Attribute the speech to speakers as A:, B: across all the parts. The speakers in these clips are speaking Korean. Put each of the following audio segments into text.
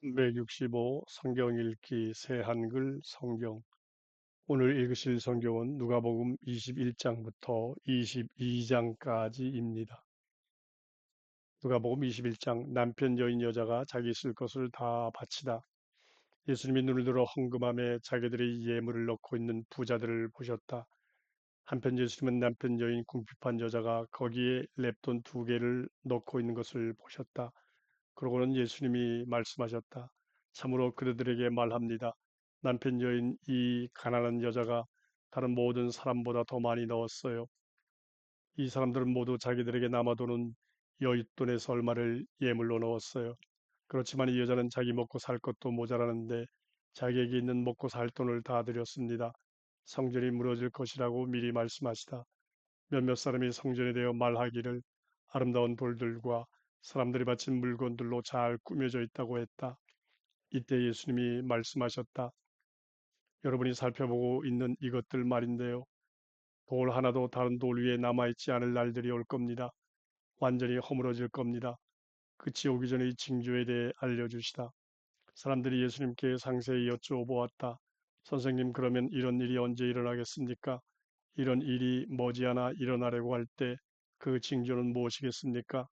A: 365 성경 읽기 새 한글 성경 오늘 읽으실 성경은 누가복음 21장부터 22장까지입니다. 누가복음 21장 남편 여인 여자가 자기 쓸 것을 다 바치다. 예수님이 눈을 들어 헌금함에 자기들이 예물을 넣고 있는 부자들을 보셨다. 한편 예수님은 남편 여인 궁핍한 여자가 거기에 랩돈 두 개를 넣고 있는 것을 보셨다. 그러고는 예수님이 말씀하셨다. 참으로 그들에게 말합니다. 남편 여인 이 가난한 여자가 다른 모든 사람보다 더 많이 넣었어요. 이 사람들은 모두 자기들에게 남아도는 여윳돈에서 얼마를 예물로 넣었어요. 그렇지만 이 여자는 자기 먹고 살 것도 모자라는데 자기에게 있는 먹고 살 돈을 다 드렸습니다. 성전이 무너질 것이라고 미리 말씀하시다. 몇몇 사람이 성전에 대해 말하기를 아름다운 돌들과 사람들이 바친 물건들로 잘 꾸며져 있다고 했다. 이때 예수님이 말씀하셨다. 여러분이 살펴보고 있는 이것들 말인데요. 돌 하나도 다른 돌 위에 남아있지 않을 날들이 올 겁니다. 완전히 허물어질 겁니다. 끝이 오기 이 징조에 대해 알려주시다. 사람들이 예수님께 상세히 여쭈어보았다. 선생님 그러면 이런 일이 언제 일어나겠습니까? 이런 일이 머지않아 일어나려고 할 때 그 징조는 무엇이겠습니까?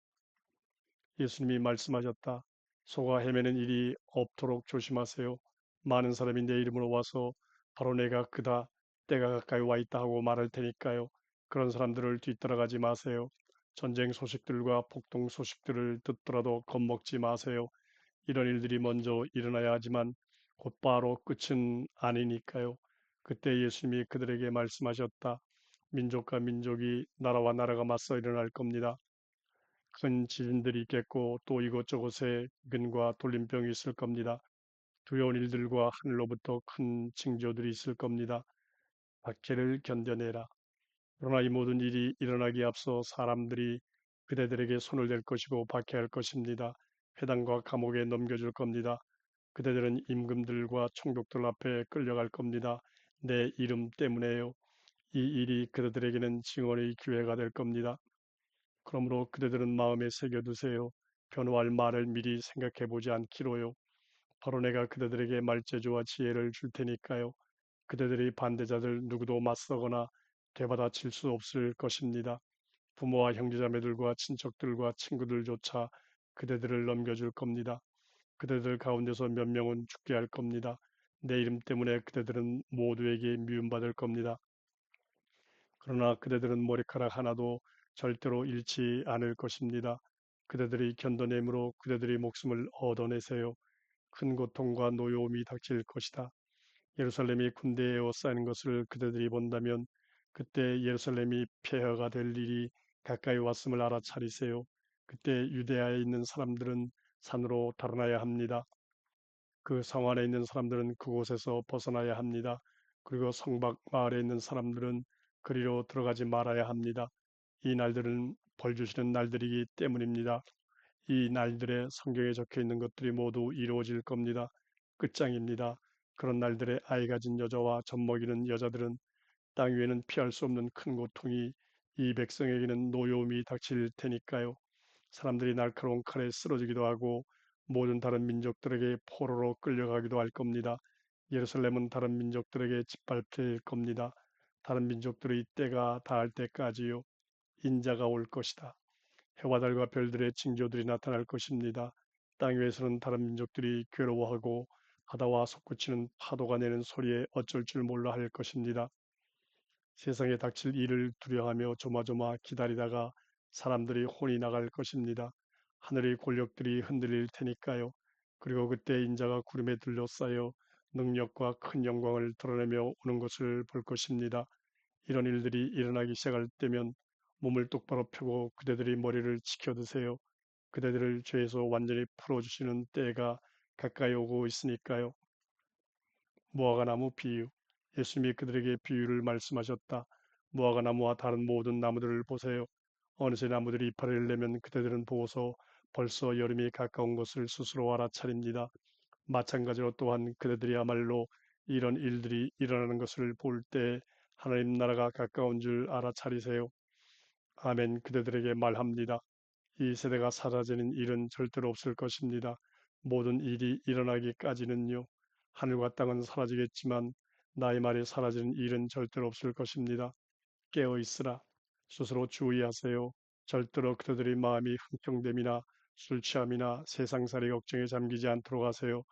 A: 예수님이 말씀하셨다. 속아 헤매는 일이 없도록 조심하세요. 많은 사람이 내 이름으로 와서 바로 내가 그다 때가 가까이 와 있다 하고 말할 테니까요. 그런 사람들을 뒤따라가지 마세요. 전쟁 소식들과 폭동 소식들을 듣더라도 겁먹지 마세요. 이런 일들이 먼저 일어나야 하지만 곧바로 끝은 아니니까요. 그때 예수님이 그들에게 말씀하셨다. 민족과 민족이 나라와 나라가 맞서 일어날 겁니다. 큰 지진들이 있겠고 또 이곳저곳에 근과 돌림병이 있을 겁니다. 두려운 일들과 하늘로부터 큰 징조들이 있을 겁니다. 박해를 견뎌내라. 그러나 이 모든 일이 일어나기 앞서 사람들이 그대들에게 손을 댈 것이고 박해할 것입니다. 회당과 감옥에 넘겨줄 겁니다. 그대들은 임금들과 총독들 앞에 끌려갈 겁니다. 내 이름 때문에요. 이 일이 그대들에게는 증언의 기회가 될 겁니다. 그러므로 그대들은 마음에 새겨두세요. 변호할 말을 미리 생각해 보지 않기로요. 바로 내가 그대들에게 말재주와 지혜를 줄 테니까요. 그대들의 반대자들 누구도 맞서거나 되받아칠 수 없을 것입니다. 부모와 형제자매들과 친척들과 친구들조차 그대들을 넘겨줄 겁니다. 그대들 가운데서 몇 명은 죽게 할 겁니다. 내 이름 때문에 그대들은 모두에게 미움받을 겁니다. 그러나 그대들은 머리카락 하나도 절대로 잃지 않을 것입니다. 그대들이 견뎌냄으로 그대들의 목숨을 얻어내세요. 큰 고통과 노여움이 닥칠 것이다. 예루살렘이 군대에 에워싸이는 것을 그대들이 본다면 그때 예루살렘이 폐허가 될 일이 가까이 왔음을 알아차리세요. 그때 유대아에 있는 사람들은 산으로 달아나야 합니다. 그 성 안에 있는 사람들은 그곳에서 벗어나야 합니다. 그리고 성박 마을에 있는 사람들은 그리로 들어가지 말아야 합니다. 이 날들은 벌 주시는 날들이기 때문입니다. 이 날들에 성경에 적혀 있는 것들이 모두 이루어질 겁니다. 끝장입니다. 그런 날들에 아이 가진 여자와 젖먹이는 여자들은 땅 위에는 피할 수 없는 큰 고통이 이 백성에게는 노여움이 닥칠 테니까요. 사람들이 날카로운 칼에 쓰러지기도 하고 모든 다른 민족들에게 포로로 끌려가기도 할 겁니다. 예루살렘은 다른 민족들에게 짓밟힐 겁니다. 다른 민족들의 때가 닿을 때까지요. 인자가 올 것이다. 해와 달과 별들의 징조들이 나타날 것입니다. 땅 위에서는 다른 민족들이 괴로워하고 바다와 솟구치는 파도가 내는 소리에 어쩔 줄 몰라 할 것입니다. 세상에 닥칠 일을 두려워하며 조마조마 기다리다가 사람들이 혼이 나갈 것입니다. 하늘의 권력들이 흔들릴 테니까요. 그리고 그때 인자가 구름에 둘러싸여 능력과 큰 영광을 드러내며 오는 것을 볼 것입니다. 이런 일들이 일어나기 시작할 때면 몸을 똑바로 펴고 그대들의 머리를 지켜드세요. 그대들을 죄에서 완전히 풀어주시는 때가 가까이 오고 있으니까요. 무화과 나무 비유 예수님이 그들에게 비유를 말씀하셨다. 무화과 나무와 다른 모든 나무들을 보세요. 어느새 나무들이 이파리를 내면 그대들은 보고서 벌써 여름이 가까운 것을 스스로 알아차립니다. 마찬가지로 또한 그대들이야말로 이런 일들이 일어나는 것을 볼 때 하나님 나라가 가까운 줄 알아차리세요. 아멘 그대들에게 말합니다. 이 세대가 사라지는 일은 절대로 없을 것입니다. 모든 일이 일어나기까지는요. 하늘과 땅은 사라지겠지만 나의 말이 사라지는 일은 절대로 없을 것입니다. 깨어 있으라. 스스로 주의하세요. 절대로 그들의 마음이 흥청됨이나 술 취함이나 세상살이 걱정에 잠기지 않도록 하세요.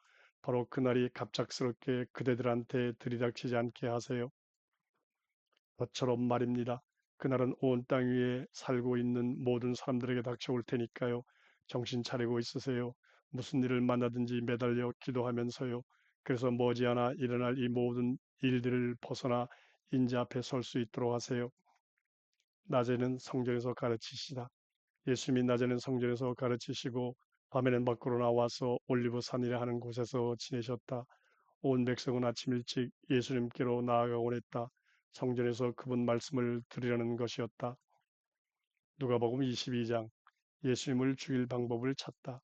A: 바로 그날이 갑작스럽게 그대들한테 들이닥치지 않게 하세요. 저처럼 말입니다. 그날은 온 땅 위에 살고 있는 모든 사람들에게 닥쳐올 테니까요. 정신 차리고 있으세요. 무슨 일을 만나든지 매달려 기도하면서요. 그래서 머지않아 일어날 이 모든 일들을 벗어나 인자 앞에 설 수 있도록 하세요. 낮에는 성전에서 가르치시다. 예수님이 낮에는 성전에서 가르치시고 밤에는 밖으로 나와서 올리브 산이라 하는 곳에서 지내셨다. 온 백성은 아침 일찍 예수님께로 나아가곤 했다. 성전에서 그분 말씀을 들으려는 것이었다. 누가복음 22장 예수님을 죽일 방법을 찾다.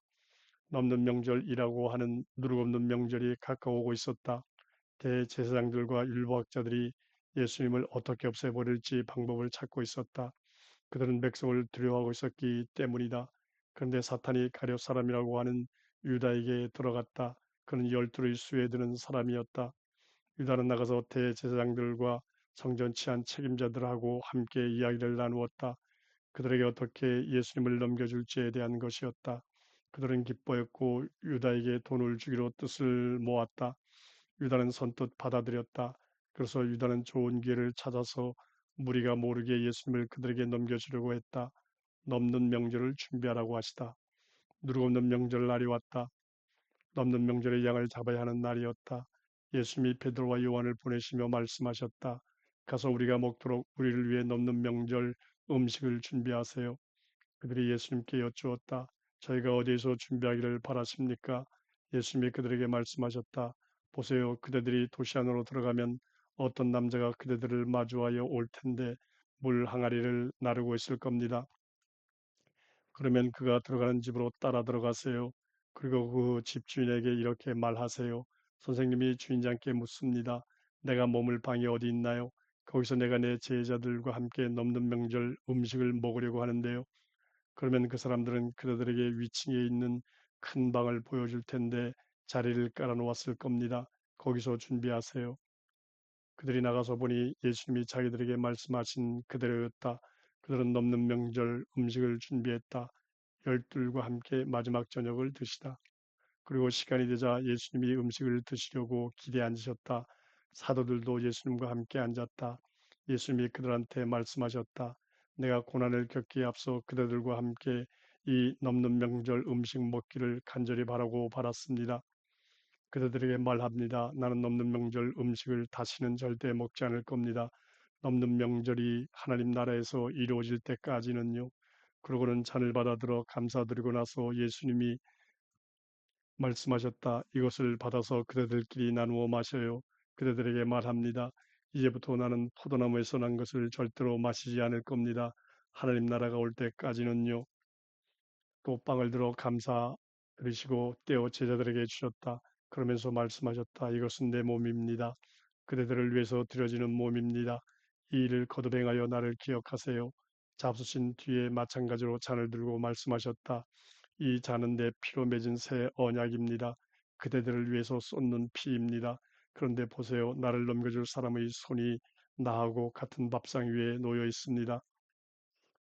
A: 넘는 명절이라고 하는 누룩 없는 명절이 가까워오고 있었다. 대제사장들과 율법학자들이 예수님을 어떻게 없애버릴지 방법을 찾고 있었다. 그들은 백성을 두려워하고 있었기 때문이다. 그런데 사탄이 가룟 사람이라고 하는 유다에게 들어갔다. 그는 열두의 수에 드는 사람이었다. 유다는 나가서 대제사장들과 성전 치안 책임자들하고 함께 이야기를 나누었다. 그들에게 어떻게 예수님을 넘겨줄지에 대한 것이었다. 그들은 기뻐했고 유다에게 돈을 주기로 뜻을 모았다. 유다는 선뜻 받아들였다. 그래서 유다는 좋은 기회를 찾아서 무리가 모르게 예수님을 그들에게 넘겨주려고 했다. 넘는 명절을 준비하라고 하시다. 누룩 없는 명절 날이 왔다. 넘는 명절에 양을 잡아야 하는 날이었다. 예수님이 베드로와 요한을 보내시며 말씀하셨다. 가서 우리가 먹도록 우리를 위해 넘는 명절 음식을 준비하세요. 그들이 예수님께 여쭈었다. 저희가 어디에서 준비하기를 바라십니까? 예수님이 그들에게 말씀하셨다. 보세요. 그대들이 도시 안으로 들어가면 어떤 남자가 그대들을 마주하여 올 텐데 물 항아리를 나르고 있을 겁니다. 그러면 그가 들어가는 집으로 따라 들어가세요. 그리고 그 집주인에게 이렇게 말하세요. 선생님이 주인장께 묻습니다. 내가 머물 방이 어디 있나요? 거기서 내가 내 제자들과 함께 넘는 명절 음식을 먹으려고 하는데요. 그러면 그 사람들은 그들에게 위층에 있는 큰 방을 보여줄 텐데 자리를 깔아놓았을 겁니다. 거기서 준비하세요. 그들이 나가서 보니 예수님이 자기들에게 말씀하신 그대로였다. 그들은 넘는 명절 음식을 준비했다. 열둘과 함께 마지막 저녁을 드시다. 그리고 시간이 되자 예수님이 음식을 드시려고 기대 앉으셨다. 사도들도 예수님과 함께 앉았다. 예수님이 그들한테 말씀하셨다. 내가 고난을 겪기에 앞서 그대들과 함께 이 넘는 명절 음식 먹기를 간절히 바라고 바랐습니다. 그대들에게 말합니다. 나는 넘는 명절 음식을 다시는 절대 먹지 않을 겁니다. 넘는 명절이 하나님 나라에서 이루어질 때까지는요. 그러고는 잔을 받아들어 감사드리고 나서 예수님이 말씀하셨다. 이것을 받아서 그대들끼리 나누어 마셔요. 그대들에게 말합니다. 이제부터 나는 포도나무에서 난 것을 절대로 마시지 않을 겁니다. 하나님 나라가 올 때까지는요. 또 빵을 들어 감사 드리시고 떼어 제자들에게 주셨다. 그러면서 말씀하셨다. 이것은 내 몸입니다. 그대들을 위해서 드려지는 몸입니다. 이 일을 거듭 행하여 나를 기억하세요. 잡수신 뒤에 마찬가지로 잔을 들고 말씀하셨다. 이 잔은 내 피로 맺은 새 언약입니다. 그대들을 위해서 쏟는 피입니다. 그런데 보세요. 나를 넘겨줄 사람의 손이 나하고 같은 밥상 위에 놓여 있습니다.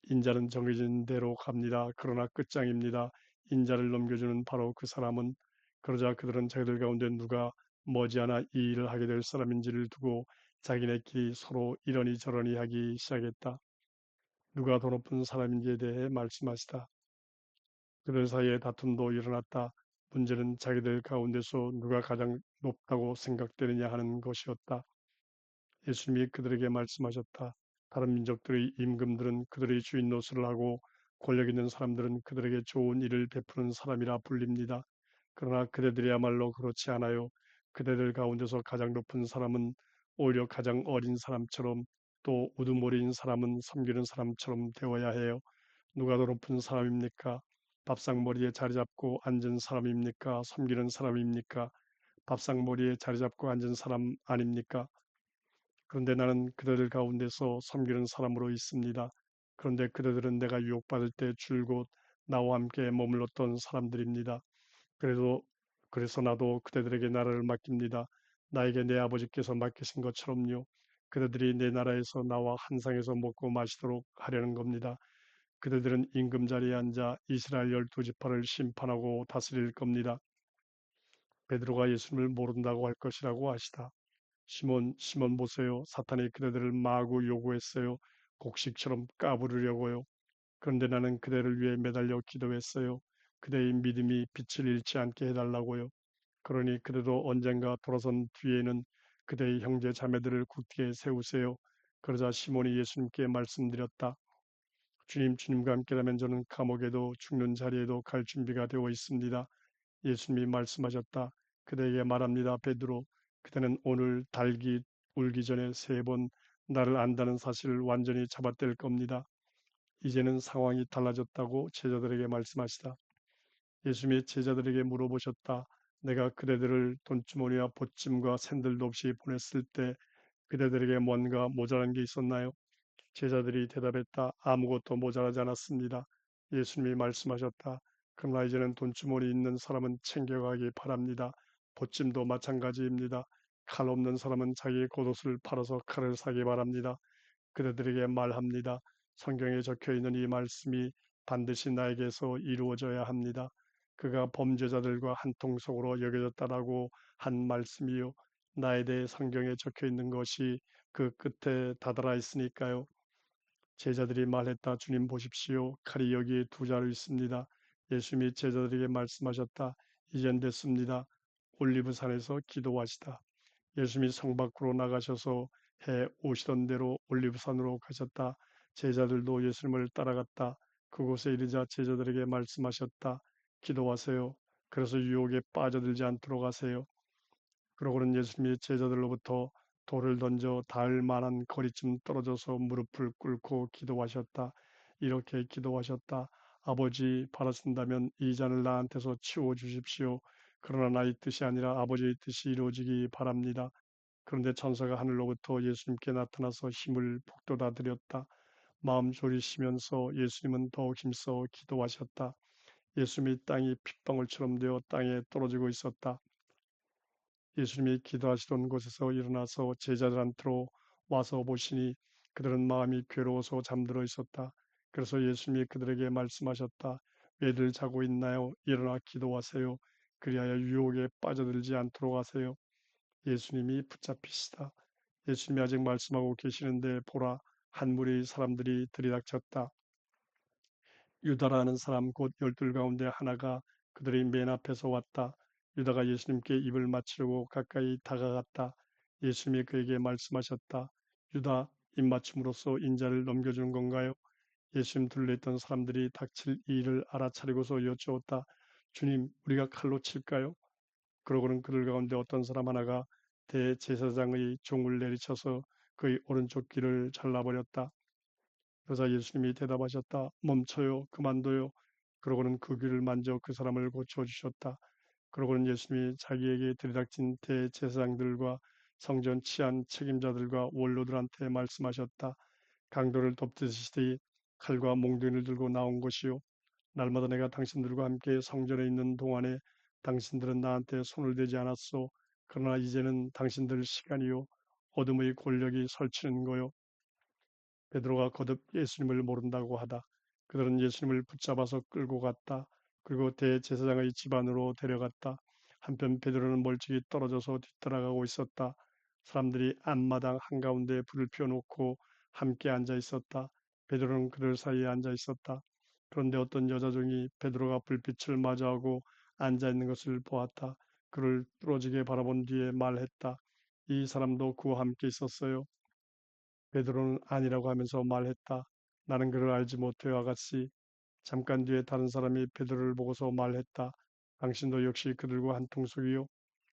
A: 인자는 정해진 대로 갑니다. 그러나 끝장입니다. 인자를 넘겨주는 바로 그 사람은 그러자 그들은 자기들 가운데 누가 머지않아 이 일을 하게 될 사람인지를 두고 자기네끼리 서로 이러니 저러니 하기 시작했다. 누가 더 높은 사람인지에 대해 말씀하시다. 그들 사이에 다툼도 일어났다. 문제는 자기들 가운데서 누가 가장 높다고 생각되느냐 하는 것이었다. 예수님이 그들에게 말씀하셨다. 다른 민족들의 임금들은 그들의 주인 노릇을 하고 권력 있는 사람들은 그들에게 좋은 일을 베푸는 사람이라 불립니다. 그러나 그대들이야말로 그렇지 않아요. 그대들 가운데서 가장 높은 사람은 오히려 가장 어린 사람처럼 또 우두머리인 사람은 섬기는 사람처럼 되어야 해요. 누가 더 높은 사람입니까? 밥상머리에 자리 잡고 앉은 사람입니까? 섬기는 사람입니까? 밥상머리에 자리 잡고 앉은 사람 아닙니까? 그런데 나는 그대들 가운데서 섬기는 사람으로 있습니다. 그런데 그대들은 내가 유혹받을 때 줄곧 나와 함께 머물렀던 사람들입니다. 그래도 그래서 나도 그대들에게 나라를 맡깁니다. 나에게 내 아버지께서 맡기신 것처럼요. 그대들이 내 나라에서 나와 한 상에서 먹고 마시도록 하려는 겁니다. 그대들은 임금 자리에 앉아 이스라엘 열두 지파를 심판하고 다스릴 겁니다. 베드로가 예수님을 모른다고 할 것이라고 하시다. 시몬 시몬 보세요. 사탄이 그대들을 마구 요구했어요. 곡식처럼 까부르려고요. 그런데 나는 그대를 위해 매달려 기도했어요. 그대의 믿음이 빛을 잃지 않게 해달라고요. 그러니 그대도 언젠가 돌아선 뒤에는 그대의 형제 자매들을 굳게 세우세요. 그러자 시몬이 예수님께 말씀드렸다. 주님, 주님과 함께라면 저는 감옥에도 죽는 자리에도 갈 준비가 되어 있습니다. 예수님이 말씀하셨다. 그대에게 말합니다. 베드로, 그대는 오늘 달기 울기 전에 세 번 나를 안다는 사실을 완전히 잡아뗄 겁니다. 이제는 상황이 달라졌다고 제자들에게 말씀하시다. 예수님이 제자들에게 물어보셨다. 내가 그대들을 돈주머니와 보찜과 샌들도 없이 보냈을 때 그대들에게 뭔가 모자란 게 있었나요? 제자들이 대답했다. 아무것도 모자라지 않았습니다. 예수님이 말씀하셨다. 그러나 이제는 돈주머니 있는 사람은 챙겨가기 바랍니다. 보찜도 마찬가지입니다. 칼 없는 사람은 자기 겉옷을 팔아서 칼을 사기 바랍니다. 그대들에게 말합니다. 성경에 적혀 있는 이 말씀이 반드시 나에게서 이루어져야 합니다. 그가 범죄자들과 한 통속으로 여겨졌다라고 한 말씀이요. 나에 대해 성경에 적혀 있는 것이 그 끝에 다다라 있으니까요. 제자들이 말했다. 주님 보십시오. 칼이 여기에 두 자루 있습니다. 예수님이 제자들에게 말씀하셨다. 이젠 됐습니다. 올리브산에서 기도하시다. 예수님이 성 밖으로 나가셔서 해 오시던 대로 올리브산으로 가셨다. 제자들도 예수님을 따라갔다. 그곳에 이르자 제자들에게 말씀하셨다. 기도하세요. 그래서 유혹에 빠져들지 않도록 하세요. 그러고는 예수님이 제자들로부터 돌을 던져 닿을 만한 거리쯤 떨어져서 무릎을 꿇고 기도하셨다. 이렇게 기도하셨다. 아버지 바라신다면 이 잔을 나한테서 치워 주십시오. 그러나 나의 뜻이 아니라 아버지의 뜻이 이루어지기 바랍니다. 그런데 천사가 하늘로부터 예수님께 나타나서 힘을 북돋아 드렸다. 마음 졸이시면서 예수님은 더욱 힘써 기도하셨다. 예수님이 땅이 핏방울처럼 되어 땅에 떨어지고 있었다. 예수님이 기도하시던 곳에서 일어나서 제자들한테로 와서 보시니 그들은 마음이 괴로워서 잠들어 있었다. 그래서 예수님이 그들에게 말씀하셨다. 왜들 자고 있나요? 일어나 기도하세요. 그리하여 유혹에 빠져들지 않도록 하세요. 예수님이 붙잡히시다. 예수님이 아직 말씀하고 계시는데 보라 한 무리의 사람들이 들이닥쳤다. 유다라는 사람 곧 열둘 가운데 하나가 그들의 맨 앞에서 왔다. 유다가 예수님께 입을 맞추려고 가까이 다가갔다. 예수님이 그에게 말씀하셨다. 유다, 입맞춤으로써 인자를 넘겨주는 건가요? 예수님 둘레있던 사람들이 닥칠 일을 알아차리고서 여쭈었다. 주님, 우리가 칼로 칠까요? 그러고는 그들 가운데 어떤 사람 하나가 대제사장의 종을 내리쳐서 그의 오른쪽 귀를 잘라버렸다. 그러자 예수님이 대답하셨다. 멈춰요. 그만둬요. 그러고는 그 귀를 만져 그 사람을 고쳐주셨다. 그러고는 예수님이 자기에게 들이닥친 대제사장들과 성전 치안 책임자들과 원로들한테 말씀하셨다. 강도를 덮듯이 칼과 몽둥이를 들고 나온 것이요. 날마다 내가 당신들과 함께 성전에 있는 동안에 당신들은 나한테 손을 대지 않았소. 그러나 이제는 당신들 시간이요. 어둠의 권력이 설치는 거요. 베드로가 거듭 예수님을 모른다고 하다. 그들은 예수님을 붙잡아서 끌고 갔다. 그리고 대제사장의 집안으로 데려갔다. 한편 베드로는 멀찍이 떨어져서 뒤따라가고 있었다. 사람들이 앞마당 한가운데 불을 피워놓고 함께 앉아 있었다. 베드로는 그들 사이에 앉아 있었다. 그런데 어떤 여자 종이 베드로가 불빛을 마주하고 앉아 있는 것을 보았다. 그를 뚫어지게 바라본 뒤에 말했다. 이 사람도 그와 함께 있었어요. 베드로는 아니라고 하면서 말했다. 나는 그를 알지 못해요, 아가씨. 잠깐 뒤에 다른 사람이 베드로를 보고서 말했다. 당신도 역시 그들과 한 통 속이요.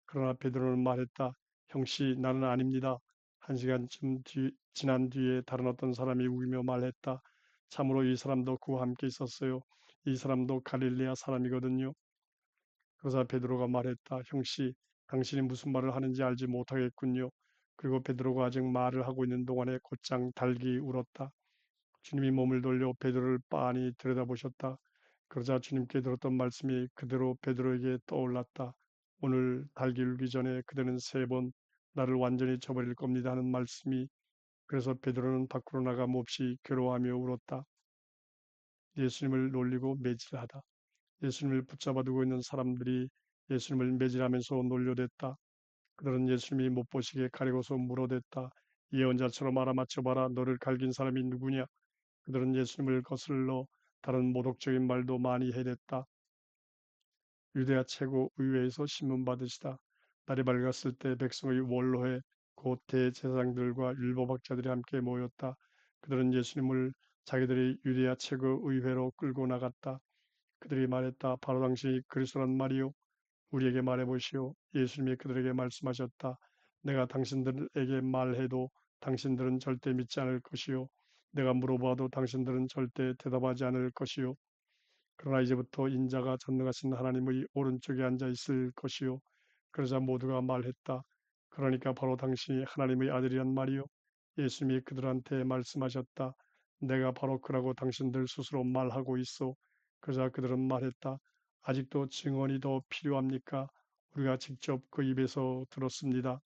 A: 그러나 베드로는 말했다. 형씨, 나는 아닙니다. 한 시간쯤 뒤, 지난 뒤에 다른 어떤 사람이 우기며 말했다. 참으로 이 사람도 그와 함께 있었어요. 이 사람도 갈릴레아 사람이거든요. 그러자 베드로가 말했다. 형씨, 당신이 무슨 말을 하는지 알지 못하겠군요. 그리고 베드로가 아직 말을 하고 있는 동안에 곧장 달기 울었다. 주님이 몸을 돌려 베드로를 빤히 들여다보셨다. 그러자 주님께 들었던 말씀이 그대로 베드로에게 떠올랐다. 오늘 달기 울기 전에 그대는 세 번 나를 완전히 저버릴 겁니다 하는 말씀이 그래서 베드로는 밖으로 나가 몹시 괴로워하며 울었다. 예수님을 놀리고 매질하다. 예수님을 붙잡아 두고 있는 사람들이 예수님을 매질하면서 놀려댔다. 그들은 예수님이 못 보시게 가리고서 물어댔다. 예언자처럼 알아맞혀봐라. 너를 갈긴 사람이 누구냐? 그들은 예수님을 거슬러 다른 모독적인 말도 많이 해댔다. 유대아 최고 의회에서 신문 받으시다. 날이 밝았을 때 백성의 원로회 곧 대제사장들과 율법학자들이 함께 모였다. 그들은 예수님을 자기들의 유대아 최고 의회로 끌고 나갔다. 그들이 말했다. 바로 당신이 그리스도란 말이요. 우리에게 말해보시오. 예수님이 그들에게 말씀하셨다. 내가 당신들에게 말해도 당신들은 절대 믿지 않을 것이요. 내가 물어봐도 당신들은 절대 대답하지 않을 것이요. 그러나 이제부터 인자가 전능하신 하나님의 오른쪽에 앉아 있을 것이요. 그러자 모두가 말했다. 그러니까 바로 당신이 하나님의 아들이란 말이요. 예수님이 그들한테 말씀하셨다. 내가 바로 그라고 당신들 스스로 말하고 있어. 그러자 그들은 말했다. 아직도 증언이 더 필요합니까? 우리가 직접 그 입에서 들었습니다.